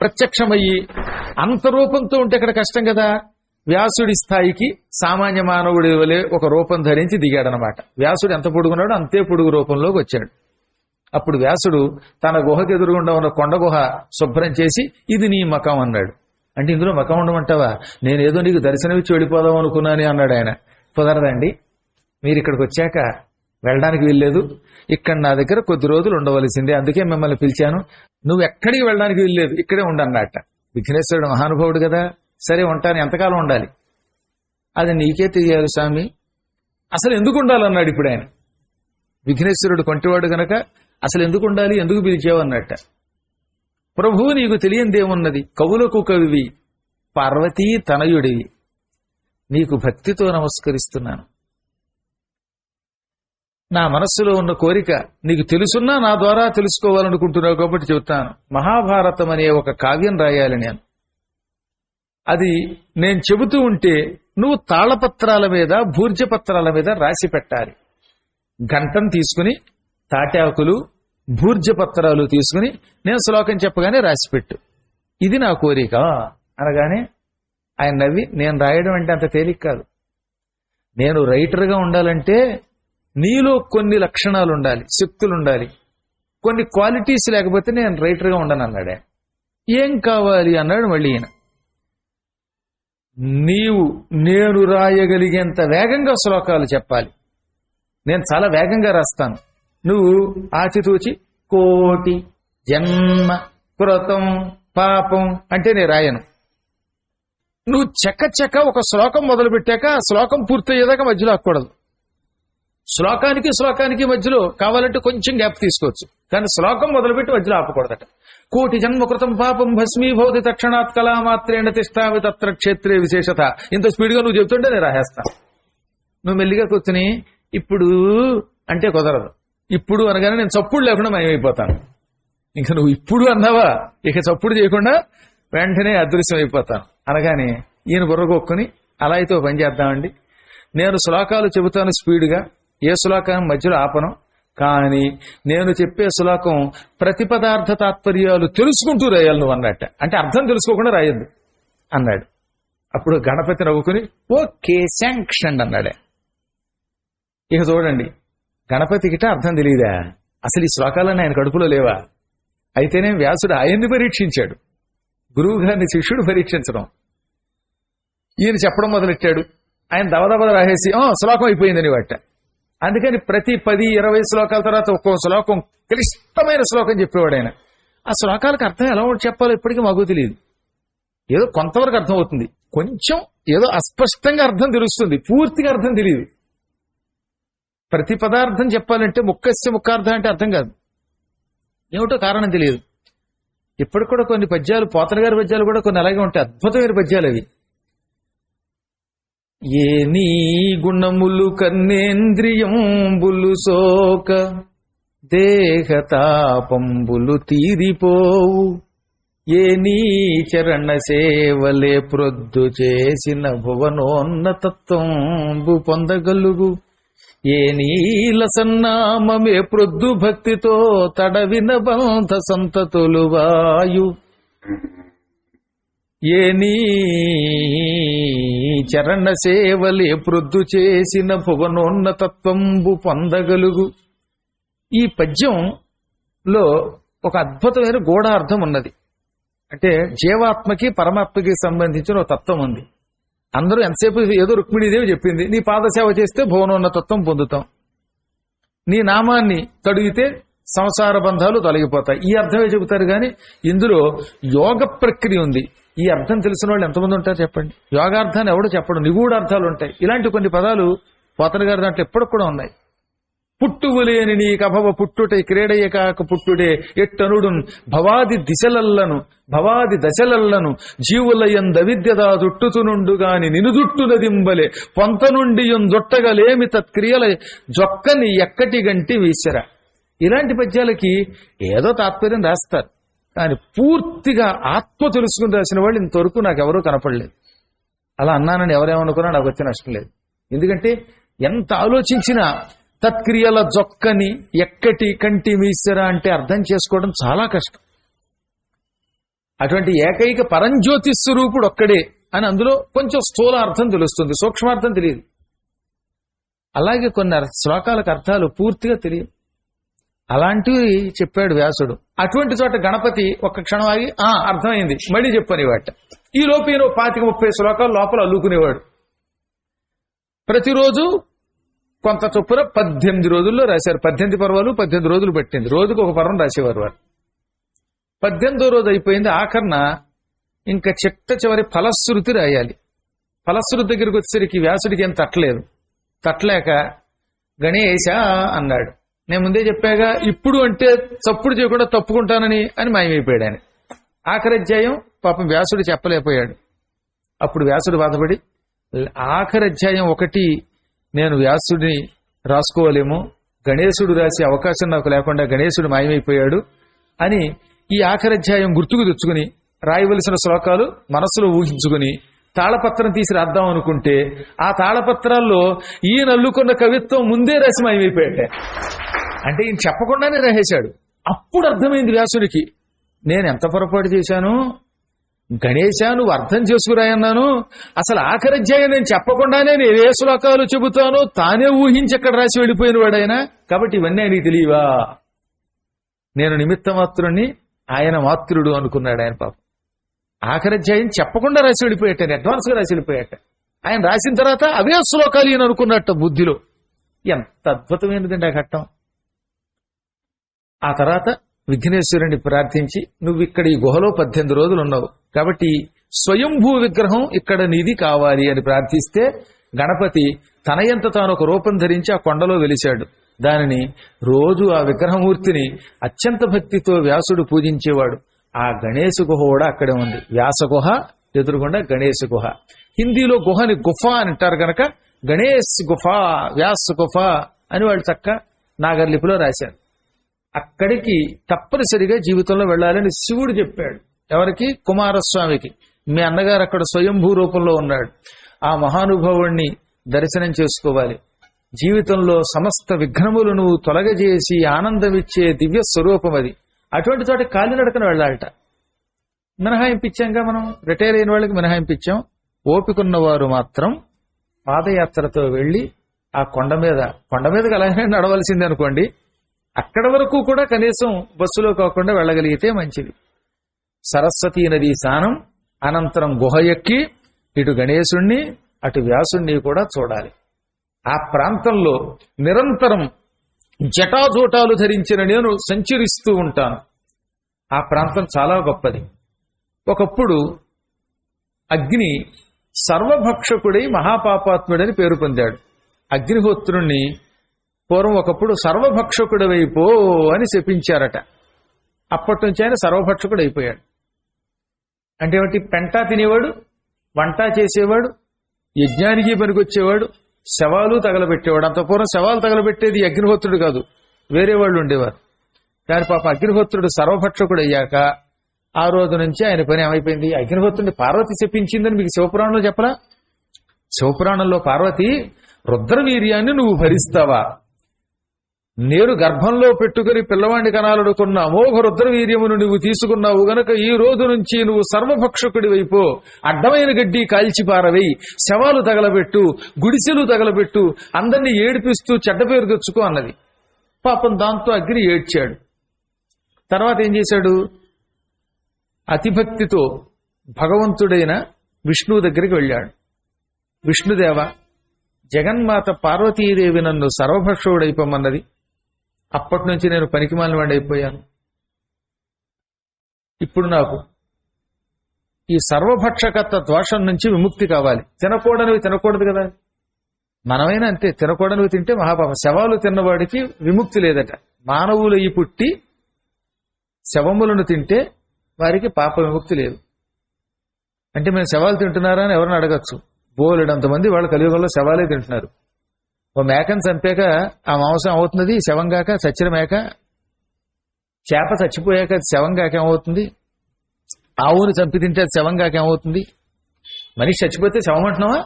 ప్రత్యక్షమయ్యి అంత రూపంతో ఉంటే ఇక్కడ కష్టం కదా? వ్యాసుడి స్థాయికి సామాన్య మానవుడి వలె ఒక రూపం ధరించి దిగాడనమాట వ్యాసుడు ఎంత పొడుగున్నాడో అంతే పొడుగు రూపంలోకి వచ్చాడు. అప్పుడు వ్యాసుడు తన గుహకు ఎదురుగుండా ఉన్న కొండ గుహ శుభ్రం చేసి ఇది నీ మకం అన్నాడు. అంటే ఇందులో మకం ఉండమంటావా? నేనేదో నీకు దర్శనమిచ్చి వెళ్ళిపోదాం అనుకున్నాను అన్నాడు ఆయన. కుదరదండి. మీరు ఇక్కడికి వచ్చాక వెళ్ళడానికి వీల్లేదు. ఇక్కడ నా దగ్గర కొద్ది రోజులు ఉండవలసిందే. అందుకే మిమ్మల్ని పిలిచాను. నువ్వు ఎక్కడికి వెళ్ళడానికి వీల్లేదు. ఇక్కడే ఉండన్నట్ట విఘ్నేశ్వరుడు మహానుభావుడు కదా. సరే ఉంటాను. ఎంతకాలం ఉండాలి? అది నీకే తెలియాలి స్వామి. అసలు ఎందుకు ఉండాలన్నాడు ఇప్పుడు ఆయన? విఘ్నేశ్వరుడు కొంటివాడు గనక అసలు ఎందుకు ఉండాలి? ఎందుకు పిలిచావు అన్నట్ట. ప్రభువు నీకు తెలియందేమున్నది కవులకు కవివి పార్వతీ తనయుడివి. నీకు భక్తితో నమస్కరిస్తున్నాను. నా మనస్సులో ఉన్న కోరిక నీకు తెలుసున్నా నా ద్వారా తెలుసుకోవాలనుకుంటున్నావు కాబట్టి చెబుతాను. మహాభారతం అనే ఒక కావ్యం రాయాలి నేను. అది నేను చెబుతూ ఉంటే నువ్వు తాళపత్రాల మీద భూర్జపత్రాల మీద రాసి పెట్టాలి. గంటం తీసుకుని తాటాకులు భూర్జపత్రాలు తీసుకుని నేను శ్లోకం చెప్పగానే రాసిపెట్టు ఇది నా కోరిక. అనగానే ఆయన నవ్వి నేను రాయడం అంటే అంత తేలిక కాదు. నేను రైటర్గా ఉండాలంటే నీలో కొన్ని లక్షణాలు ఉండాలి శక్తులు ఉండాలి కొన్ని క్వాలిటీస్ లేకపోతే నేను రైటర్గా ఉండను అన్నాడే ఏం కావాలి అన్నాడు మళ్ళీ ఈయన. నీవు నేను రాయగలిగేంత వేగంగా శ్లోకాలు చెప్పాలి. నేను చాలా వేగంగా రాస్తాను. నువ్వు ఆచితూచి కోటి జన్మ కృతం పాపం అంటే నేను రాయను. నువ్వు చెక్క చెక్క ఒక శ్లోకం మొదలు పెట్టాక ఆ శ్లోకం పూర్తయ్యేదాకా మధ్యలో ఆకూడదు శ్లోకానికి శ్లోకానికి మధ్యలో కావాలంటే కొంచెం గ్యాప్ తీసుకోవచ్చు. కానీ శ్లోకం మొదలుపెట్టి మధ్యలో ఆపకూడదట. కోటి జన్మకృతం పాపం భస్మీభవతి తక్షణాత్ కళామాత్రేణ తిష్టామి తత్ర క్షేత్రే విశేషత. ఇంత స్పీడ్గా నువ్వు చెబుతుంటే నేను రాసేస్తాను నువ్వు మెల్లిగా కూర్చుని ఇప్పుడు అంటే కుదరదు. ఇప్పుడు అనగానే నేను చప్పుడు లేకుండా మయమైపోతాను. ఇంకా నువ్వు ఇప్పుడు అన్నావా? ఇక చప్పుడు చేయకుండా వెంటనే అదృశ్యం అయిపోతాను అనగానే ఈయన బుర్రగొక్కుని అలా అయితే పని చేద్దామండి. నేను శ్లోకాలు చెబుతాను స్పీడ్గా. ఏ శ్లోకాన్ని మధ్యలో ఆపను? కానీ నేను చెప్పే శ్లోకం ప్రతిపదార్థ తాత్పర్యాలు తెలుసుకుంటూ రాయాలి నువ్వు అన్నట్ట అంటే అర్థం తెలుసుకోకుండా రాయద్దు అన్నాడు. అప్పుడు గణపతి నవ్వుకుని ఓకే శాంక్షన్ అన్నాడే. ఇక చూడండి గణపతికిట అర్థం తెలియదా? అసలు ఈ శ్లోకాలన్నీ ఆయన కడుపులో లేవా? అయితేనే వ్యాసుడు ఆయన్ని పరీక్షించాడు. గురువు గారిని శిష్యుడు పరీక్షించడం. ఈయన చెప్పడం మొదలెట్టాడు. ఆయన దవదవద రాసేసి "ఆ, శ్లోకం అయిపోయిందని వాట. అందుకని ప్రతి పది ఇరవై శ్లోకాల తర్వాత ఒక్కో శ్లోకం క్లిష్టమైన శ్లోకం చెప్పేవాడు ఆయన. ఆ శ్లోకాలకు అర్థం ఎలా చెప్పాలో ఇప్పటికీ మాకు తెలియదు. ఏదో కొంతవరకు అర్థం అవుతుంది కొంచెం ఏదో అస్పష్టంగా అర్థం తెలుస్తుంది. పూర్తిగా అర్థం తెలియదు. ప్రతి పదార్థం చెప్పాలంటే ముక్కస్య ముక్కార్థం అంటే అర్థం కాదు. ఏమిటో కారణం తెలియదు. ఇప్పటికి కూడా కొన్ని పద్యాలు పోతన గారి పద్యాలు కూడా కొన్ని అలాగే ఉంటాయి. అద్భుతమైన పద్యాలు అవి. ఏ నీ గుణములు కన్నేంద్రియంబులు సోక దేహతాపంబులు తీరిపోవు. ఏ నీ చరణ సేవలే ప్రొద్దు చేసిన భువనోన్నతత్వంబు పొందగలుగు. ఏ నీలసన్నామమే ప్రొద్దు భక్తితో తడవిన బంధ సంతతులు వాయు. ఏ నీ చరణ సేవలే ప్రొద్దు చేసిన భువనోన్నతత్వంబు పొందగలుగు. ఈ పద్యంలో ఒక అద్భుతమైన గూఢార్థం ఉన్నది. అంటే జీవాత్మకి పరమాత్మకి సంబంధించిన ఒక తత్వం ఉంది. అందరూ ఎంతసేపు ఏదో రుక్మిణీదేవి చెప్పింది నీ పాదసేవ చేస్తే భువనోన్న తత్వం పొందుతాం. నీ నామాన్ని తడిగితే సంసార బంధాలు తొలగిపోతాయి. ఈ అర్థమే చెబుతారు కానీ ఇందులో యోగ ప్రక్రియ ఉంది. ఈ అర్థం తెలిసిన వాళ్ళు ఎంతమంది ఉంటారు చెప్పండి? యోగార్థాన్ని ఎవడు చెప్పడం నిగూఢ అర్థాలు ఉంటాయి. ఇలాంటి కొన్ని పదాలు పోతన గారి దాంట్లో ఎప్పటికి కూడా ఉన్నాయి. పుట్టువులేని నీ కభవ పుట్టుటే క్రీడయ్య కాక పుట్టుడే ఎట్టనుడు భవాది దిశలల్లను భవాది దశలల్లను జీవులయం దవిద్యదా జుట్టుతునుండు గాని నినుజుట్టునదింబలే పొంత నుండి జొట్టగలేమి తత్క్రియల జొక్కని ఎక్కటి గంటి వీసర. ఇలాంటి పద్యాలకి ఏదో తాత్పర్యం రాస్తారు. కానీ పూర్తిగా ఆత్మ తెలుసుకుని రాసిన వాళ్ళు ఇంతవరకు నాకు ఎవరూ కనపడలేదు. అలా అన్నానని ఎవరేమనుకున్నా నాకు వచ్చే నష్టం లేదు. ఎందుకంటే ఎంత ఆలోచించినా తత్క్రియల జొక్కని ఎక్కటి కంటి మీసరా అంటే అర్థం చేసుకోవడం చాలా కష్టం. అటువంటి ఏకైక పరంజ్యోతి స్వరూపుడు ఒక్కడే అని అందులో కొంచెం స్థూల అర్థం తెలుస్తుంది సూక్ష్మార్థం తెలియదు. అలాగే కొన్ని శ్లోకాలకు అర్థాలు పూర్తిగా తెలియదు అలాంటివి చెప్పాడు వ్యాసుడు. అటువంటి చోట గణపతి ఒక్క క్షణం ఆగి ఆ అర్థమైంది మళ్ళీ చెప్పనేవాట ఈ లోపు ఈయన పాతిక ముప్పై శ్లోకాలు లోపల అల్లుకునేవాడు. ప్రతిరోజు కొంత చొప్పున పద్దెనిమిది రోజుల్లో రాశారు. పద్దెనిమిది పర్వాలు పద్దెనిమిది రోజులు పట్టింది. రోజుకు ఒక పర్వం రాసేవారు వారు. పద్దెనిమిదో రోజు అయిపోయింది ఆఖరణ ఇంకా చిట్ట చివరి ఫలశ్రుతి రాయాలి. ఫలశ్రుతి దగ్గరికి వచ్చేసరికి వ్యాసుడికి ఏం తట్టలేదు. తట్టలేక గణేశ అన్నాడు. నేను ముందే చెప్పాగా ఇప్పుడు అంటే తప్పుడు చేయకుండా తప్పుకుంటానని అని మాయమైపోయాడు ఆయన. ఆఖరి అధ్యాయం పాపం వ్యాసుడు చెప్పలేకపోయాడు. అప్పుడు వ్యాసుడు బాధపడి ఆఖరి అధ్యాయం ఒకటి నేను వ్యాసుడిని రాసుకోవాలేమో గణేశుడు రాసే అవకాశం నాకు లేకుండా గణేశుడు మాయమైపోయాడు అని ఈ ఆఖరి అధ్యాయం గుర్తుకు తెచ్చుకుని రాయవలసిన శ్లోకాలు మనసులో ఊహించుకుని తాళపత్రం తీసి రాద్దాం అనుకుంటే ఆ తాళపత్రాల్లో ఈయన అల్లుకున్న కవిత్వం ముందే రాసి అంటే ఈయన చెప్పకుండానే రహేశాడు. అప్పుడు అర్థమైంది వ్యాసుడికి నేను ఎంత పొరపాటు చేశాను? గణేశ నువ్వు అర్థం చేసుకురాయన్నాను. అసలు ఆఖరి అధ్యాయం నేను చెప్పకుండానే నేను ఏ శ్లోకాలు చెబుతానో తానే ఊహించి అక్కడ రాసి వెళ్ళిపోయిన వాడైనా? కాబట్టి ఇవన్నీ ఆయనకి తెలియవా? నేను నిమిత్త మాత్రుణ్ణి ఆయన మాతృడు అనుకున్నాడు ఆయన పాపం. ఆఖరి అధ్యాయం చెప్పకుండా రాసి వెళ్ళిపోయాట అడ్వాన్స్గా రాసి వెళ్ళిపోయాట ఆయన రాసిన తర్వాత అవే శ్లోకాలు ఈయన అనుకున్నట్ట బుద్ధిలో. ఎంత అద్భుతమైనదండి ఆ ఘట్టం. ఆ తర్వాత విఘ్నేశ్వరుని ప్రార్థించి నువ్వు ఇక్కడ ఈ గుహలో పద్దెనిమిది రోజులు ఉన్నావు. కాబట్టి స్వయంభూ విగ్రహం ఇక్కడ నీది కావాలి అని ప్రార్థిస్తే గణపతి తనయంత తాను ఒక రూపం ధరించి ఆ కొండలో వెలిశాడు. దానిని రోజు ఆ విగ్రహమూర్తిని అత్యంత భక్తితో వ్యాసుడు పూజించేవాడు. ఆ గణేశ గుహ కూడా అక్కడే ఉంది. వ్యాస గుహ ఎదురుగుండా గణేశ గుహ. హిందీలో గుహని గుఫ అంటారు గనక గణేష్ గుఫ వ్యాస గుఫ అని వాళ్ళు చక్క నాగర్లిపిలో రాశారు. అక్కడికి తప్పనిసరిగా జీవితంలో వెళ్ళాలని శివుడు చెప్పాడు. ఎవరికి? కుమారస్వామికి. మీ అన్నగారు అక్కడ స్వయంభూ రూపంలో ఉన్నాడు. ఆ మహానుభావుణ్ణి దర్శనం చేసుకోవాలి. జీవితంలో సమస్త విఘ్నములను తొలగజేసి ఆనందమిచ్చే దివ్య స్వరూపం అది. అటువంటి చోట కాలినడకన వెళ్ళాలట. మినహాయింపించాంగా మనం రిటైర్ అయిన వాళ్ళకి మినహాయింపించాం ఓపికన్న వారు మాత్రం పాదయాత్రతో వెళ్ళి ఆ కొండ మీద కొండ మీదకి అలాగే నడవలసింది అనుకోండి. అక్కడ వరకు కూడా కనీసం బస్సులో కాకుండా వెళ్ళగలిగితే మంచిది. సరస్వతీ నది స్నానం అనంతరం గుహ ఎక్కి ఇటు గణేశుణ్ణి అటు వ్యాసుణ్ణి కూడా చూడాలి. ఆ ప్రాంతంలో నిరంతరం జటాజోటాలు ధరించిన నేను సంచరిస్తూ ఉంటాను. ఆ ప్రాంతం చాలా గొప్పది. ఒకప్పుడు అగ్ని సర్వభక్షకుడై మహాపాపాత్ముడని పేరు పొందాడు. అగ్నిహోత్రుణ్ణి పూర్వం ఒకప్పుడు సర్వభక్షకుడు వైపో అని శపించారట. అప్పటి నుంచి ఆయన సర్వభక్షకుడు అయిపోయాడు అంటే ఏమిటి? పెంట తినేవాడు వంట చేసేవాడు యజ్ఞానికి పనికొచ్చేవాడు శవాలు తగలబెట్టేవాడు. అంతపూర్వం శవాలు తగలబెట్టేది అగ్నిహోత్రుడు కాదు. వేరే వాళ్ళు ఉండేవారు. కానీ పాప అగ్నిహోత్రుడు సర్వభక్షకుడు అయ్యాక ఆ రోజు నుంచి ఆయన పని ఏమైపోయింది? అగ్నిహోత్రుడిని పార్వతి చెప్పించిందని మీకు శివపురాణంలో చెప్పరా శివపురాణంలో పార్వతి రుద్రవీర్యాన్ని నువ్వు భరిస్తావా? నేను గర్భంలో పెట్టుకుని పిల్లవాడిని కనాలనుకున్న అమోఘ రుద్రవీర్యమును నువ్వు తీసుకున్నావు గనక ఈ రోజు నుంచి నువ్వు సర్వభక్షకుడి వైపు అడ్డమైన గడ్డి కాల్చిపారవై శవాలు తగలబెట్టు గుడిసెలు తగలబెట్టు అందరినీ ఏడిపిస్తూ చెడ్డ పేరు తెచ్చుకో అన్నది. పాపం దాంతో అగ్ని ఏడ్చాడు. తర్వాత ఏం చేశాడు? అతిభక్తితో భగవంతుడైన విష్ణువు దగ్గరికి వెళ్ళాడు. విష్ణుదేవ జగన్మాత పార్వతీదేవి నన్ను సర్వభక్షుడైపోమన్నది. అప్పటి నుంచి నేను పనికిమాలిన వాడి అయిపోయాను ఇప్పుడు నాకు ఈ సర్వభక్షకత్వ దోషం నుంచి విముక్తి కావాలి. తినకూడనివి తినకూడదు కదా. మనమైనా అంతే తినకూడనివి తింటే మహాపాప. శవాలు తిన్నవాడికి విముక్తి లేదట. మానవులు ఈ పుట్టి శవములను తింటే వారికి పాప విముక్తి లేదు. అంటే మేము శవాలు తింటున్నారా అని ఎవరిని అడగచ్చు? బోలెడంతమంది వాళ్ళు కలియుగంలో శవాలే తింటున్నారు. ఓ మేకను చంపాక ఆ మాంసం అవుతున్నది శవం కాక చచ్చిన మేక చేప చచ్చిపోయాక శవం కాక ఏమవుతుంది? ఆవుని చంపి తింటే అది శవం కాక ఏమవుతుంది? మనిషి చచ్చిపోతే శవం అంటున్నావా?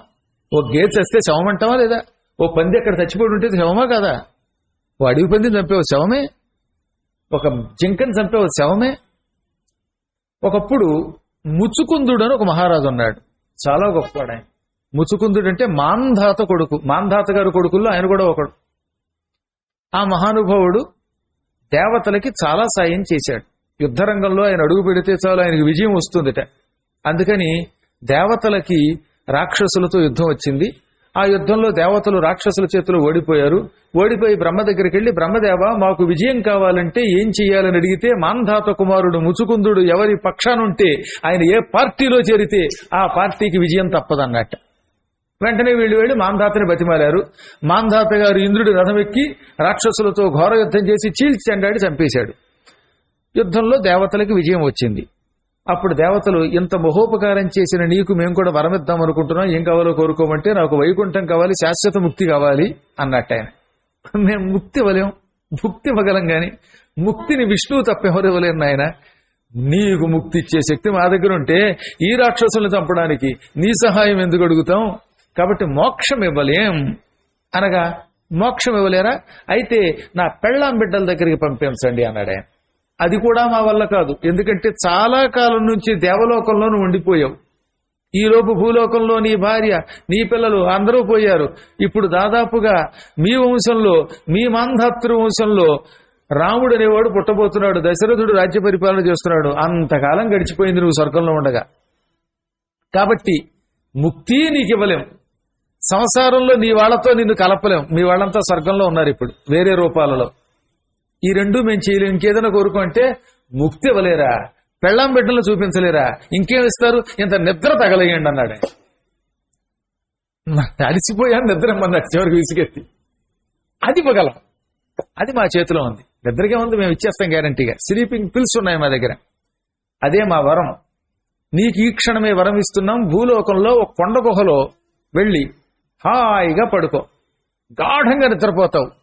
ఓ గేదె చస్తే శవం అంటావా లేదా? ఓ పంది అక్కడ చచ్చిపోయి ఉంటే శవమా కాదా? ఓ అడవి పందిని చంపేవు శవమే? ఒక జింకని చంపేవు శవమే? ఒకప్పుడు ముచ్చుకుందుడు అని ఒక మహారాజు ఉన్నాడు. చాలా గొప్పవాడు ఆయన. ముచుకుందుడు అంటే మాంధాత కొడుకు మాంధాత గారి కొడుకుల్లో ఆయన కూడా ఒకడు. ఆ మహానుభావుడు దేవతలకి చాలా సాయం చేశాడు. యుద్ధరంగంలో ఆయన అడుగు పెడితే చాలు ఆయనకి విజయం వస్తుందిట. అందుకని దేవతలకి రాక్షసులతో యుద్ధం వచ్చింది. ఆ యుద్ధంలో దేవతలు రాక్షసుల చేతిలో ఓడిపోయారు. ఓడిపోయి బ్రహ్మ దగ్గరికి వెళ్ళి బ్రహ్మదేవ మాకు విజయం కావాలంటే ఏం చెయ్యాలని అడిగితే మాంధాత కుమారుడు ముచుకుందుడు ఎవరి పక్షానుంటే ఆయన ఏ పార్టీలో చేరితే ఆ పార్టీకి విజయం తప్పదన్నట్టు. వెంటనే వీళ్ళు వెళ్ళి మాంధాతని బతిమాలారు. మాంధాత గారు ఇంద్రుడి రథం ఎక్కి రాక్షసులతో ఘోర యుద్ధం చేసి చీల్చి చెండాడి చంపేశాడు. యుద్ధంలో దేవతలకి విజయం వచ్చింది. అప్పుడు దేవతలు ఇంత మహోపకారం చేసిన నీకు మేము కూడా వరమిద్దాం అనుకుంటున్నాం. ఏం కావాలో కోరుకోమంటే నాకు వైకుంఠం కావాలి శాశ్వత ముక్తి కావాలి అన్నట్టు ఆయన. మేము ముక్తి ఇవ్వలేం ముక్తి ఇవ్వగలం గాని ముక్తిని విష్ణువు తప్ప ఎవరు ఇవ్వలేరు నాయన. నీకు ముక్తి ఇచ్చే శక్తి మా దగ్గర ఉంటే ఈ రాక్షసుల్ని చంపడానికి నీ సహాయం ఎందుకు అడుగుతాం? కాబట్టి మోక్షం ఇవ్వలేం అనగా మోక్షం ఇవ్వలేరా అయితే నా పెళ్ళాం బిడ్డల దగ్గరికి పంపించండి అన్నాడే. అది కూడా మా వల్ల కాదు. ఎందుకంటే చాలా కాలం నుంచి దేవలోకంలోనూ ఉండిపోయావు. ఈ లోపు భూలోకంలో నీ భార్య నీ పిల్లలు అందరూ పోయారు. ఇప్పుడు దాదాపుగా మీ వంశంలో మీ మాంధాతృ వంశంలో రాముడు అనేవాడు పుట్టబోతున్నాడు దశరథుడు రాజ్య పరిపాలన చేస్తున్నాడు. అంతకాలం గడిచిపోయింది నువ్వు స్వర్గంలో ఉండగా. కాబట్టి ముక్తి నీకు ఇవ్వలేము సంసారంలో నీ వాళ్ళతో నిన్ను కలపలేం. మీ వాళ్ళంతా స్వర్గంలో ఉన్నారు ఇప్పుడు వేరే రూపాలలో. ఈ రెండు మేము చేయలేం. ఇంకేదైనా కోరుకుంటే ముక్తి ఇవ్వలేరా? పెళ్ళాం బిడ్డలు చూపించలేరా? ఇంకేం ఇస్తారు? ఇంత నిద్ర తగలయ్యండి అన్నాడు ఆయన. నిద్ర అన్నట్టు చివరికి విసుగెత్తి. అది ఇవ్వగలం. అది మా చేతిలో ఉంది. నిద్రగా ఉంది మేము ఇచ్చేస్తాం గ్యారంటీగా. స్లీపింగ్ పిల్స్ ఉన్నాయి మా దగ్గర. అదే మా వరం. నీకు ఈ క్షణమే వరం ఇస్తున్నాం. భూలోకంలో ఒక కొండ గుహలో వెళ్ళి హాయిగా పడుకో. గాఢంగా నిద్రపోతావు.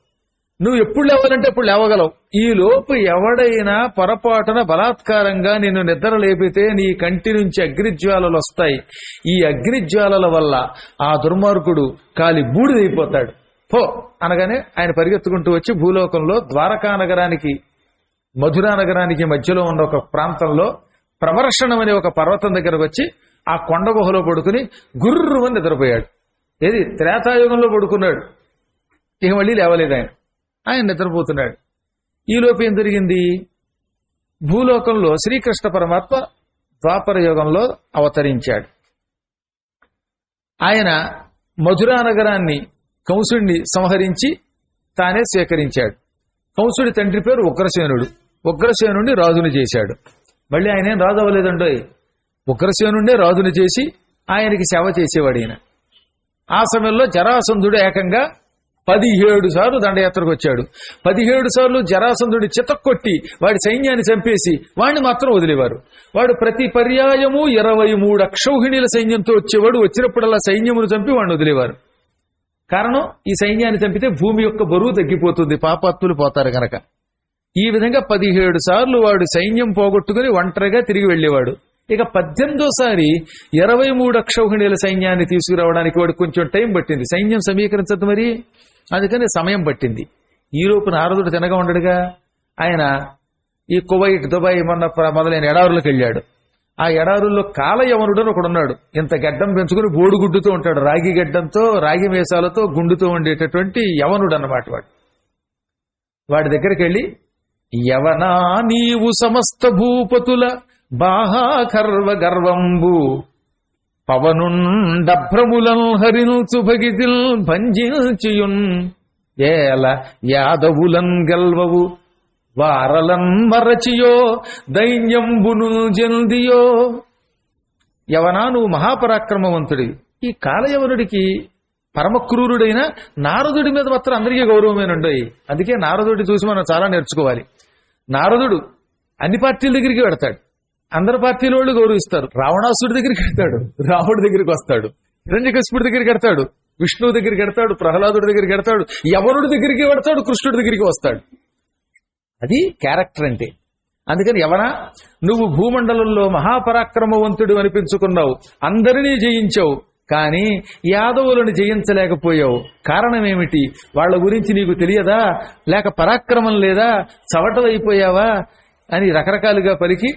నువ్వు ఎప్పుడు లేవాలంటే ఎప్పుడు లేవగలవు. ఈ లోపు ఎవడైనా పొరపాటున బలాత్కారంగా నిన్ను నిద్ర లేపితే నీ కంటి నుంచి అగ్నిజ్వాలలు వస్తాయి. ఈ అగ్నిజ్వాలల వల్ల ఆ దుర్మార్గుడు కాలి బూడిదైపోతాడు. పో అనగానే ఆయన పరిగెత్తుకుంటూ వచ్చి భూలోకంలో ద్వారకా నగరానికి మధురా నగరానికి మధ్యలో ఉన్న ఒక ప్రాంతంలో ప్రవర్షణం అనే ఒక పర్వతం దగ్గరకు వచ్చి ఆ కొండ గుహలో పడుకుని గుర్రుమని నిద్రపోయాడు. ఏది? త్రేతాయుగంలో పడుకున్నాడు. ఇక మళ్ళీ లేవలేదు ఆయన. ఆయన నిద్రపోతున్నాడు. ఈలోపు ఏం జరిగింది? భూలోకంలో శ్రీకృష్ణ పరమాత్మ ద్వాపర యుగంలో అవతరించాడు. ఆయన మధురా నగరాన్ని కంసుడిని సంహరించి తానే స్వీకరించాడు. కంసుడి తండ్రి పేరు ఉగ్రసేనుడు. ఉగ్రసేనుడిని రాజుని చేశాడు. మళ్ళీ ఆయన ఏం రాజు అవ్వలేదండోయ్? ఉగ్రసేనుడినే రాజుని చేసి ఆయనకి సేవ చేసేవాడు ఈయన. ఆ సమయంలో జరాసంధుడు ఏకంగా పదిహేడు సార్లు దండయాత్రకు వచ్చాడు. పదిహేడు సార్లు జరాసంధుడి చితక్కొట్టి వాడి సైన్యాన్ని చంపేసి వాడిని మాత్రం వదిలేవారు. వాడు ప్రతి పర్యాయము ఇరవై మూడు అక్షౌహిణీల సైన్యంతో వచ్చేవాడు. వచ్చినప్పుడల్లా సైన్యమును చంపి వాడిని వదిలేవారు. కారణం ఈ సైన్యాన్ని చంపితే భూమి యొక్క బరువు తగ్గిపోతుంది. పాపాత్ములు పోతారు గనక. ఈ విధంగా పదిహేడు సార్లు వాడు సైన్యం పోగొట్టుకుని ఒంటరిగా తిరిగి వెళ్ళేవాడు. ఇక పద్దెనిమిదోసారి ఇరవై మూడు అక్షౌహిణీల సైన్యాన్ని తీసుకురావడానికి వాడు కొంచెం టైం పట్టింది. సైన్యం సమీకరించదు మరి? అందుకని సమయం పట్టింది. ఈ లోపు నారదుడు తినగా ఉండడుగా? ఆయన ఈ కువైట్ దుబాయ్ మొన్న మొదలైన ఎడారులకు వెళ్ళాడు. ఆ ఎడారుల్లో కాలయవనుడు అని ఒకడున్నాడు. ఇంత గడ్డం పెంచుకుని బోడుగుడ్డుతో ఉంటాడు. రాగి గడ్డంతో రాగి మేసాలతో గుండుతో ఉండేటటువంటి యవనుడు అన్నమాట వాడు. వాడి దగ్గరికి వెళ్ళి యవనా నీవు సమస్త భూపతుల బాహాకర్వ గర్వంబు. పవనుండభ్రములం హరించు భగిదిల్ భంజించియున్ ఏల యాదవులన్ గల్వవు. వారలన్ మరచియో దైన్యంబును జందియో యవనా నువ్వు మహాపరాక్రమవంతుడివి ఈ కాలయవనుడికి పరమక్రూరుడైన నారదుడి మీద మాత్రం అందరికీ గౌరవమేనుండయి. అందుకే నారదుడి చూసి మనం చాలా నేర్చుకోవాలి. నారదుడు అన్ని పార్టీల దగ్గరికి వెడతాడు. అందరు పార్టీల వాళ్ళు గౌరవిస్తారు. రావణాసుడి దగ్గరికి వెడతాడు రాముడి దగ్గరికి వస్తాడు హిరణ్యకశిపుడి దగ్గరికి వెడతాడు విష్ణువు దగ్గరికి వెడతాడు ప్రహ్లాదుడి దగ్గరికి వెడతాడు యవనుడి దగ్గరికి వెడతాడు కృష్ణుడి దగ్గరికి వస్తాడు. అది క్యారెక్టర్ అంటే. అందుకని ఎవరా నువ్వు భూమండలంలో మహాపరాక్రమవంతుడు అనిపించుకున్నావు అందరినీ జయించావు కానీ యాదవులను జయించలేకపోయావు. కారణం ఏమిటి వాళ్ళ గురించి నీకు తెలియదా? లేక పరాక్రమం లేదా? చవటలైపోయావా? అని రకరకాలుగా పలికి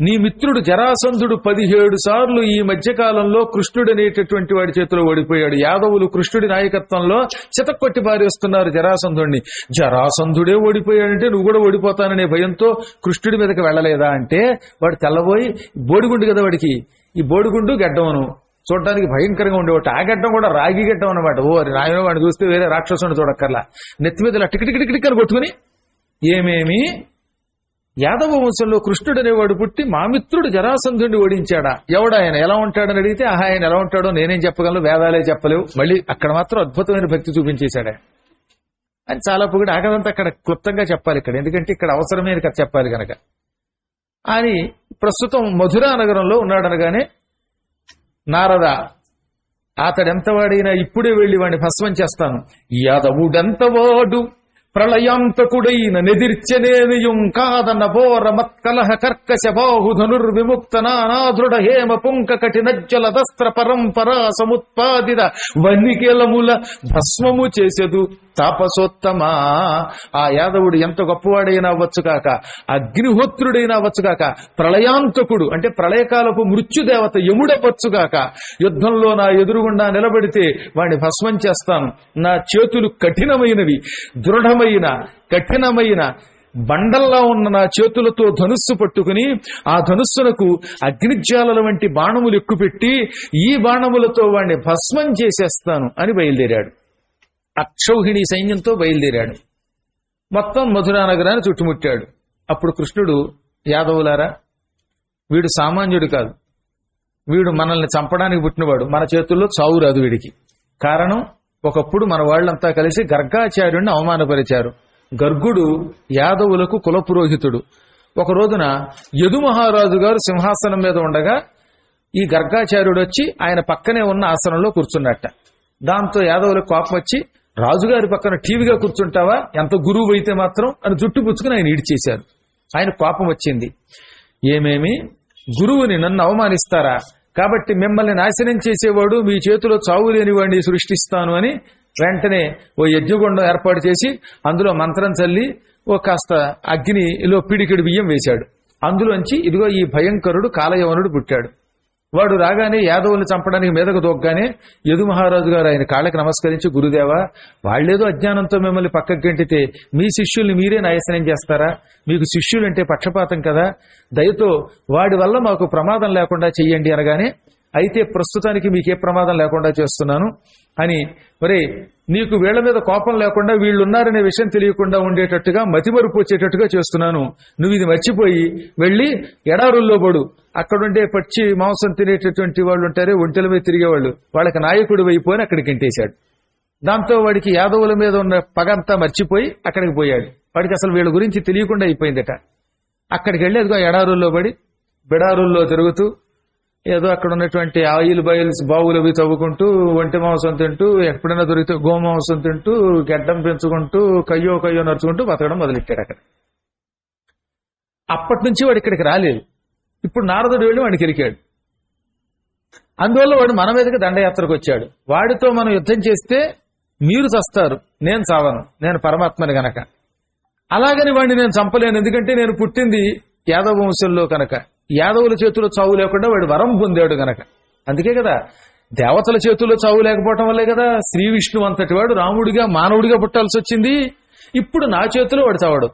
నీ మిత్రుడు జరాసంధుడు పదిహేడు సార్లు ఈ మధ్యకాలంలో కృష్ణుడు అనేటటువంటి వాడి చేతిలో ఓడిపోయాడు. యాదవులు కృష్ణుడి నాయకత్వంలో చితక్కొట్టి పారేస్తున్నారు జరాసంధుడిని జరాసంధుడే ఓడిపోయాడంటే నువ్వు కూడా ఓడిపోతాననే భయంతో కృష్ణుడి మీదకి వెళ్ళలేదా అంటే వాడు తెల్లబోయి బోడిగుండు కదా వాడికి. ఈ బోడిగుండు గడ్డమును. చూడడానికి భయంకరంగా ఉండేవాడు. ఆ గడ్డం కూడా రాగి గడ్డం అనమాట ఓ నాయన వాడిని చూస్తే వేరే రాక్షసుని చూడక్కర్లా. నెత్తి మీద ఇలా కొట్టుకుని ఏమేమి యాదవ వంశంలో కృష్ణుడు అనేవాడు పుట్టి మా మిత్రుడు జరాసంధుడిని ఓడించాడా? ఎవడాయన ఎలా ఉంటాడని అడిగితే ఆహా ఆయన ఎలా ఉంటాడో నేనేం చెప్పగలను వేదాలే చెప్పలేవు. మళ్ళీ అక్కడ మాత్రం అద్భుతమైన భక్తి చూపించేశాడా అని చాలా పొగిడి ఆగదంతా అక్కడ క్లుప్తంగా చెప్పాలి ఇక్కడ. ఎందుకంటే ఇక్కడ అవసరమైన కథ చెప్పాలి కనుక. అని ప్రస్తుతం మధురా నగరంలో ఉన్నాడనగానే నారద అతడెంతవాడైనా ఇప్పుడే వెళ్ళి వాడిని భస్మం చేస్తాను. యాదవుడెంతవాడు ప్రళయాంతకుడైన నెదిర్చనేమియుం కాదన్న బోర మత్కలహ కర్కశ బాహు ధనుర్విముక్త నానాదృఢ హేమ పుంక కఠినజ్జల దస్త్ర పరంపరా సముత్పాదిత వన్నికేలముల భస్మము చేసెదు తాపసోత్తమా ఆ యాదవుడు ఎంత గొప్పవాడైనా అవ్వచ్చు కాక అగ్నిహోత్రుడైనా అవ్వచ్చు కాక ప్రళయాంతకుడు అంటే ప్రళయకాలపు మృత్యుదేవత యముడవచ్చు కాక యుద్ధంలో నా ఎదురుగుండా నిలబడితే వాడిని భస్మం చేస్తాను నా చేతులు కఠినమైనవి దృఢమైన కఠినమైన బండల్లా ఉన్న నా చేతులతో ధనుస్సు పట్టుకుని ఆ ధనుస్సునకు అగ్నిజ్వాలల వంటి బాణములు ఎక్కుపెట్టి ఈ బాణములతో వాడిని భస్మం చేసేస్తాను అని బయలుదేరాడు. అక్షౌహిణి సైన్యంతో బయలుదేరాడు. మొత్తం మధురా నగరాన్ని చుట్టుముట్టాడు. అప్పుడు కృష్ణుడు యాదవులారా వీడు సామాన్యుడు కాదు. వీడు మనల్ని చంపడానికి పుట్టినవాడు. మన చేతుల్లో చావు రాదు వీడికి. కారణం ఒకప్పుడు మన వాళ్ళంతా కలిసి గర్గాచార్యుడిని అవమానపరిచారు. గర్గుడు యాదవులకు కుల పురోహితుడు. ఒక రోజున యదు మహారాజు గారు సింహాసనం మీద ఉండగా ఈ గర్గాచార్యుడు వచ్చి ఆయన పక్కనే ఉన్న ఆసనంలో కూర్చున్నట్ట. దాంతో యాదవులకు కోపం వచ్చి రాజుగారి పక్కన టీవీగా కూర్చుంటావా? ఎంత గురువు అయితే మాత్రం? అని జుట్టు పుచ్చుకుని ఆయన ఈడ్చేశారు. ఆయన కోపం వచ్చింది. ఏమేమి? గురువుని నన్ను అవమానిస్తారా? కాబట్టి మిమ్మల్ని నాశనం చేసేవాడు మీ చేతిలో చావు లేని వాడిని సృష్టిస్తాను అని వెంటనే ఓ యజ్ఞగుండం ఏర్పాటు చేసి అందులో మంత్రం చల్లి ఓ కాస్త అగ్నిలో పిడికిడి బియ్యం వేశాడు. అందులోంచి ఇదిగో ఈ భయంకరుడు కాలయవనుడు పుట్టాడు. వాడు రాగానే యాదవుల్ని చంపడానికి మీదకు దొక్కగానే యదు మహారాజు గారు ఆయన కాళ్ళకి నమస్కరించి గురుదేవా వాళ్ళేదో అజ్ఞానంతో మిమ్మల్ని పక్కకు గంటితే మీ శిష్యుల్ని మీరే నాయసనం చేస్తారా? మీకు శిష్యులంటే పక్షపాతం కదా. దయతో వాడి వల్ల మాకు ప్రమాదం లేకుండా చెయ్యండి అనగానే అయితే ప్రస్తుతానికి మీకే ప్రమాదం లేకుండా చేస్తున్నాను. అని. మరి నీకు వీళ్ళ మీద కోపం లేకుండా వీళ్ళు ఉన్నారనే విషయం తెలియకుండా ఉండేటట్టుగా మతిమరుపు వచ్చేటట్టుగా చేస్తున్నాను. నువ్వు ఇది మర్చిపోయి వెళ్ళి ఎడారుల్లో పడు. అక్కడుండే పచ్చి మాంసం తినేటటువంటి వాళ్ళు ఉంటారే ఒంటెల మీద తిరిగేవాళ్ళు. వాళ్ళకి నాయకుడు అయిపోయి అక్కడికి ఇంటేశాడు. దాంతో వాడికి యాదవుల మీద ఉన్న పగంతా మర్చిపోయి అక్కడికి పోయాడు. వాడికి అసలు వీళ్ళ గురించి తెలియకుండా అయిపోయిందట. అక్కడికి వెళ్ళి అదిగో ఎడారుల్లో పడి బిడారుల్లో తిరుగుతూ ఏదో అక్కడ ఉన్నటువంటి ఆయిల్ బాయిల్స్ బావులు అవి తవ్వుకుంటూ ఒంటి మాంసం తింటూ ఎప్పుడైనా దొరికితే గోమాంసం తింటూ గడ్డం పెంచుకుంటూ కయ్యో కయ్యో నడుచుకుంటూ బతకడం మొదలెట్టాడు అక్కడ. అప్పటి నుంచి వాడు ఇక్కడికి రాలేదు. ఇప్పుడు నారదుడు వెళ్ళి వాడికి ఇరికాడు అందువల్ల వాడు మన మీదకి దండయాత్రకు వచ్చాడు. వాడితో మనం యుద్ధం చేస్తే మీరు చస్తారు నేను చావను నేను పరమాత్మని గనక. అలాగని వాడిని నేను చంపలేను ఎందుకంటే నేను పుట్టింది యాదవ వంశంలో కనుక. యాదవుల చేతిలో చావు లేకుండా వాడు వరం పొందాడు గనక. అందుకే కదా దేవతల చేతుల్లో చావు లేకపోవటం వల్లే కదా శ్రీ విష్ణు అంతటి వాడు రాముడిగా మానవుడిగా పుట్టాల్సి వచ్చింది ఇప్పుడు నా చేతిలో వాడు చావడు.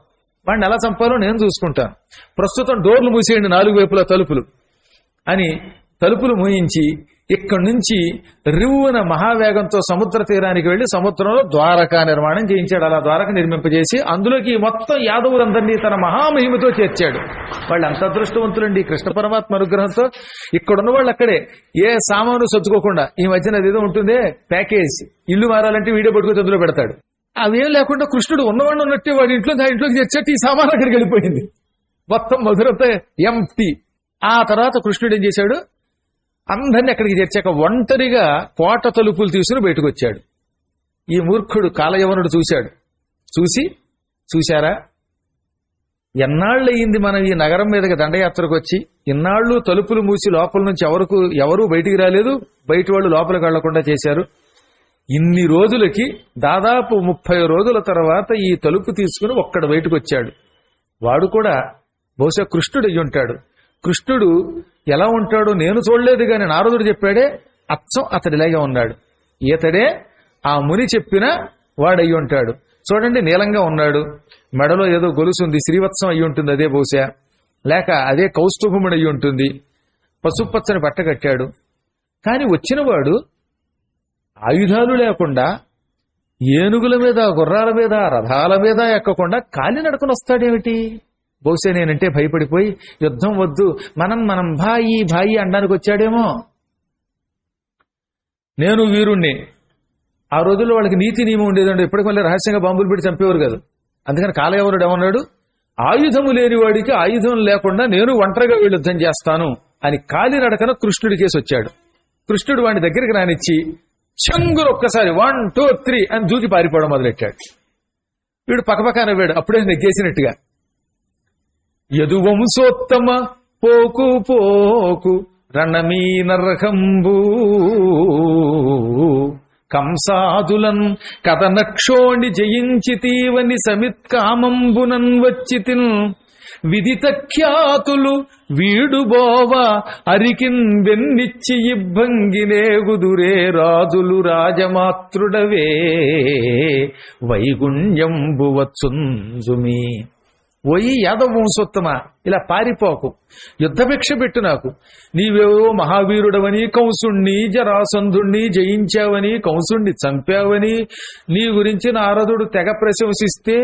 వాడిని ఎలా చంపాలో నేను చూసుకుంటాను. ప్రస్తుతం డోర్లు మూసేయండి నాలుగు వైపుల తలుపులు అని తలుపులు మూయించి ఇక్కడి నుంచి రివ్వున మహావేగంతో సముద్ర తీరానికి వెళ్ళి సముద్రంలో ద్వారకా నిర్మాణం చేయించాడు. అలా ద్వారక నిర్మింపజేసి అందులోకి మొత్తం యాదవులందరినీ తన మహామహిమతో చేర్చాడు. వాళ్ళు అంత అదృష్టవంతులండి. కృష్ణ పరమాత్మ అనుగ్రహంతో ఇక్కడున్న వాళ్ళు అక్కడే. ఏ సామాను సర్దుకోకుండా. ఈ మధ్యన అదేదో ఉంటుందే ప్యాకేజ్. ఇల్లు మారాలంటే వీడియో పట్టుకుని అందులో పెడతాడు. అవేం లేకుండా కృష్ణుడు ఉన్నవాడిని ఉన్నట్టే వాడి ఇంట్లో ఆ ఇంట్లోకి తెచ్చట్టు ఈ సామాన్ అక్కడికి వెళ్ళిపోయింది. మొత్తం మధురత ఎంటీ ఆ తర్వాత కృష్ణుడు ఏం చేశాడు? అందరిని అక్కడికి తెచ్చాక ఒంటరిగా కోట తలుపులు తీసుకుని బయటకు వచ్చాడు ఈ మూర్ఖుడు కాలయవనుడు చూశాడు. చూసి చూశారా? ఎన్నాళ్ళయింది మనం ఈ నగరం మీదకి దండయాత్రకు వచ్చి ఇన్నాళ్ళు తలుపులు మూసి లోపల నుంచి ఎవరికి ఎవరూ బయటికి రాలేదు బయట వాళ్ళు లోపలికి వెళ్ళకుండా చేశారు. ఇన్ని రోజులకి దాదాపు ముప్పై రోజుల తర్వాత ఈ తలుపు తీసుకుని ఒక్కడ బయటకు వచ్చాడు వాడు కూడా బహుశా కృష్ణుడు ఉంటాడు కృష్ణుడు ఎలా ఉంటాడో నేను చూడలేదు కానీ నారదుడు చెప్పాడే అచ్చం అతడిలాగే ఉన్నాడు. ఈతడే ఆ ముని చెప్పిన వాడయ్యి ఉంటాడు. చూడండి నీలంగా ఉన్నాడు. మెడలో ఏదో గొలుసు ఉంది శ్రీవత్సం అయి ఉంటుంది అదే బహుశా. లేక అదే కౌస్తుభముడు అయి ఉంటుంది. పసుపచ్చని బట్ట కట్టాడు. కానీ వచ్చినవాడు ఆయుధాలు లేకుండా ఏనుగుల మీద గుర్రాల మీద రథాల మీద ఎక్కకుండా కాలి నడుకుని వస్తాడేమిటి బహుశా నేనంటే భయపడిపోయి యుద్ధం వద్దు మనం మనం భాయి భాయి అనడానికి వచ్చాడేమో. నేను వీరుణ్ణి. ఆ రోజుల్లో వాళ్ళకి నీతి నియమం ఉండేదండి. ఎప్పటికి మళ్ళీ రహస్యంగా బాంబులు పెట్టి చంపేవారు కాదు. అందుకని కాలయవరుడు ఏమన్నాడు? ఆయుధము లేని వాడికి ఆయుధం లేకుండా నేను ఒంటరిగా వీళ్ళు యుద్ధం చేస్తాను అని కాలి నడకన కృష్ణుడి కేసు వచ్చాడు. కృష్ణుడు వాడి దగ్గరికి రానిచ్చి చంగురు ఒక్కసారి వన్ టూ త్రీ అని దూకి పారిపోవడం మొదలెట్టాడు. వీడు పక్కపక్క వీడు అప్పుడే నెగ్గేసినట్టుగా. యదువంశోత్తమ పోకు పోకు రణమీ నరకంబూ కంసాదులన్ కథనక్షోణి జయించితీవని సమిత్కామంబునన్ వచ్చితిన్. విదితఖ్యాతులు వీడుబోవ అరికిన్ వెన్నిచ్చి ఇబ్బంగినేగుదురే రాజులు రాజమాతృడవే. వైగుణ్యంబు పోయి యాదవ వంశోత్తమ ఇలా పారిపోకు యుద్ధభిక్ష పెట్టు నాకు. నీవేవో మహావీరుడవని కంసుణ్ణి జరాసంధుణ్ణి జయించావని కంసుణ్ణి చంపావని నీ గురించి నారదుడు తెగ ప్రశంసిస్తే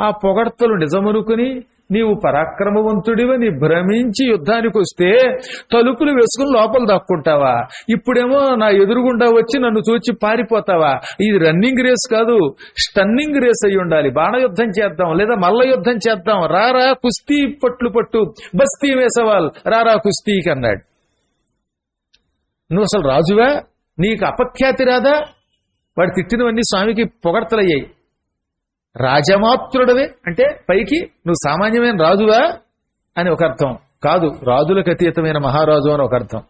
ఆ పొగడ్తలు నిజమనుకుని నీవు పరాక్రమవంతుడివని భ్రమించి యుద్ధానికి వస్తే తలుపులు వేసుకుని లోపల దాక్కుంటావా? ఇప్పుడేమో నా ఎదురుగుండా వచ్చి నన్ను చూచి పారిపోతావా? ఇది రన్నింగ్ రేస్ కాదు స్టన్నింగ్ రేస్ అయి ఉండాలి. బాణ యుద్ధం చేద్దాం లేదా మల్ల యుద్ధం చేద్దాం రారా కుస్తీ పట్లు పట్టు బస్తీ వేసవాల్. రారా కుస్తీకి అన్నాడు నువ్వు అసలు రాజువా? నీకు అపఖ్యాతి రాదా? వాడు తిట్టినవన్నీ స్వామికి పొగడ్తలయ్యాయి. రాజమాత్రుడవే. అంటే పైకి నువ్వు సామాన్యమైన రాజువా అని ఒక అర్థం. కాదు రాజులకు అతీతమైన మహారాజు అని ఒక అర్థం.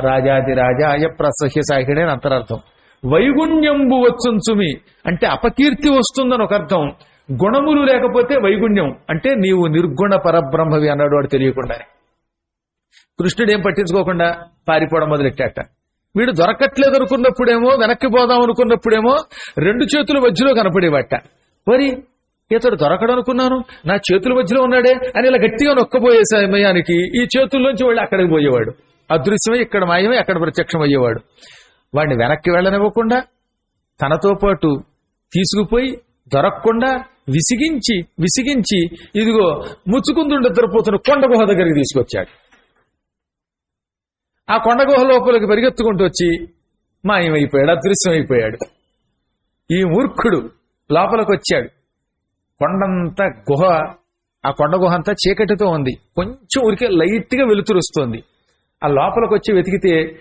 రాజాది రాజా అయ ప్రసహ్య సాహిడే అని అంతరార్థం. వైగుణ్యంబు వచ్చుంచుమి అంటే అపకీర్తి వస్తుందని ఒక అర్థం. గుణములు లేకపోతే వైగుణ్యం. అంటే నీవు నిర్గుణ పరబ్రహ్మవి అన్నాడు వాడు తెలియకుండా. కృష్ణుడు ఏం పట్టించుకోకుండా పారిపోవడం మొదలెట్టాట. వీడు దొరకట్లేదు అనుకున్నప్పుడేమో వెనక్కి పోదాం అనుకున్నప్పుడేమో రెండు చేతుల మధ్యలో కనపడేవాట. మరి ఇతడు దొరకడం అనుకున్నాను నా చేతుల మధ్యలో ఉన్నాడే అని ఇలా గట్టిగా నొక్కబోయే సమయానికి ఈ చేతుల్లోంచి వాళ్ళు అక్కడికి పోయేవాడు. అదృశ్యమై ఇక్కడ మాయమై అక్కడ ప్రత్యక్షం అయ్యేవాడు. వాడిని వెనక్కి వెళ్ళనివ్వకుండా తనతో పాటు తీసుకుపోయి దొరకకుండా విసిగించి విసిగించి ఇదిగో ముచ్చుకుందుండ్రపోతున్న కొండ గుహ దగ్గరికి తీసుకొచ్చాడు. ఆ కొండ గుహ లోపలికి పరిగెత్తుకుంటూ వచ్చి మాయమైపోయాడు అదృశ్యమైపోయాడు. ఈ మూర్ఖుడు లోపలికి వచ్చాడు కొండంత గుహ ఆ కొండ గుహ అంతా చీకటితో ఉంది. కొంచెం ఉరికే లైట్గా వెలుతురుస్తోంది. ఆ లోపలికి వచ్చి వెతికితే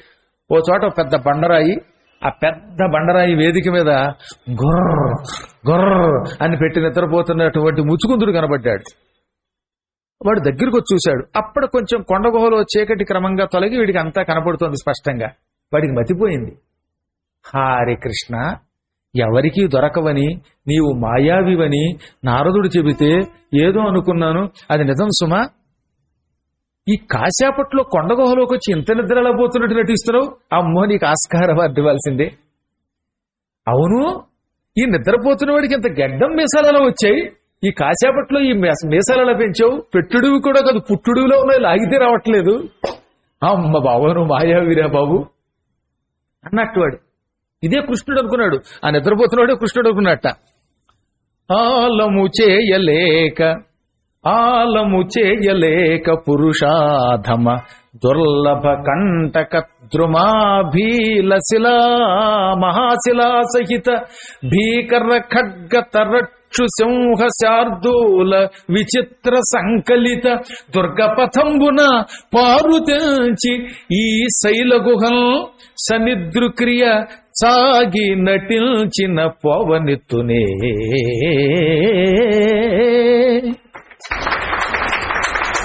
ఓ చోట ఒక పెద్ద బండరాయి ఆ పెద్ద బండరాయి వేదిక మీద గొర్ర గొర్ర అని పెట్టి నిద్రపోతున్నటువంటి ముచ్చుకుందుడు కనబడ్డాడు. వాడు దగ్గరికి వచ్చి చూశాడు. అప్పుడు కొంచెం కొండ గుహలో చీకటి క్రమంగా తొలగి వీడికి అంతా కనపడుతోంది స్పష్టంగా. వాడికి మతిపోయింది. హారే కృష్ణ. ఎవరికీ దొరకవని నీవు మాయావివని నారదుడు చెబితే ఏదో అనుకున్నాను. అది నిజం సుమా? ఈ కాశాపట్లో కొండగుహలోకి వచ్చి ఇంత నిద్రలా పోతున్నట్టు నటిస్తున్నావు? అమ్మో నీకు ఆస్కారం అడ్డవలసిందే. అవును ఈ నిద్రపోతున్న వాడికి ఇంత గడ్డం మీసాలలో వచ్చాయి. ఈ కాశాపట్లో ఈ మీసాలలో పెంచావు. పెట్టుడువి కూడా కాదు పుట్టుడులో ఉన్నాయి. లాగితే రావట్లేదు. అమ్మ బాబు నువ్వు మాయావిరా బాబు. అన్నట్టు వాడు. ఇదే కృష్ణుడు అనుకున్నాడు. ఆ నిద్రపోతున్నాడే కృష్ణుడు అనుకున్నట్ట. ఆలము చేయలేక ఆలము చేయలేక పురుషాధమ దుర్లభ కంటక ద్రుమాభీల శిలా మహాశిలా సహిత భీకర ఖడ్గ తరక్షు సింహ శార్దూల విచిత్ర సంకలిత దుర్గపథంబున పారుతెంచి ఈ శైల గుహం సనిద్రుక్రియ సాగి నటించిన పవనెత్తునే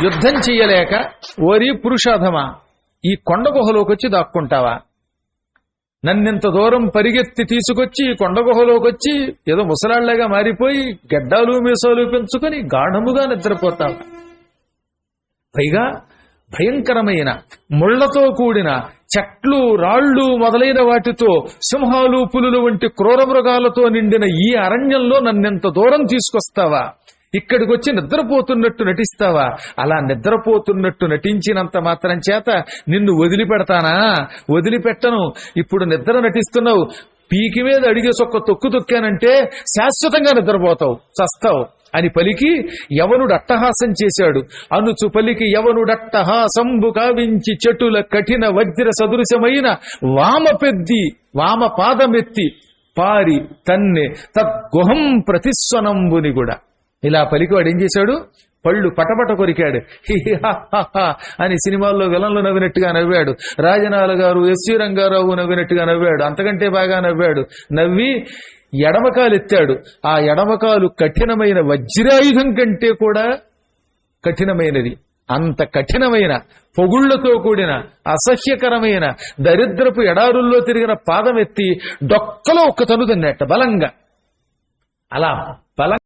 యుద్ధం చెయ్యలేక ఓరి పురుషాధమా? ఈ కొండ గుహలోకి వచ్చి దాక్కుంటావా? నన్నింత దూరం పరిగెత్తి తీసుకొచ్చి ఈ కొండ గుహలోకి వచ్చి ఏదో ముసలాళ్ళగా మారిపోయి గడ్డాలు మీసాలు పెంచుకొని గాఢముగా నిద్రపోతావు. పైగా భయంకరమైన ముళ్ళతో కూడిన చెట్లు రాళ్ళు మొదలైన వాటితో సింహాలు పులులు వంటి క్రూర మృగాలతో నిండిన ఈ అరణ్యంలో నన్నెంత దూరం తీసుకొస్తావా? ఇక్కడికి వచ్చి నిద్రపోతున్నట్టు నటిస్తావా? అలా నిద్రపోతున్నట్టు నటించినంత మాత్రం చేత నిన్ను వదిలిపెడతానా? వదిలిపెట్టను. ఇప్పుడు నిద్ర నటిస్తున్నావు. పీకి మీద అడిగేసి ఒక్క తొక్కు తొక్కానంటే శాశ్వతంగా నిద్రపోతావు చస్తావు అని పలికి యవనుడు అట్టహాసం చేశాడు. అనుచు పలికి యవనుడట్టహాసంబు కావించి చెటుల కఠిన వజ్ర సదృశమైన వామ పెద్ది వామ పాదమెత్తి పారి తన్నే తద్గుహం ప్రతిస్వనంబుని కూడా. ఇలా పలికి వాడు ఏం చేశాడు? పళ్ళు పటపట కొరికాడు. అని సినిమాల్లో విలన్లు నవ్వినట్టుగా నవ్వాడు. రాజనాల గారు ఎస్వి రంగారావు నవ్వినట్టుగా నవ్వాడు. అంతకంటే బాగా నవ్వాడు. నవ్వి ఎడమకాలు ఎత్తాడు ఆ ఎడమకాలు కఠినమైన వజ్రాయుధం కంటే కూడా కఠినమైనది. అంత కఠినమైన పొగుళ్ళతో కూడిన అసహ్యకరమైన దరిద్రపు ఎడారుల్లో తిరిగిన పాదం ఎత్తి డొక్కలో ఒక్క తను తిన్నట్ట బలంగా. అలా బలం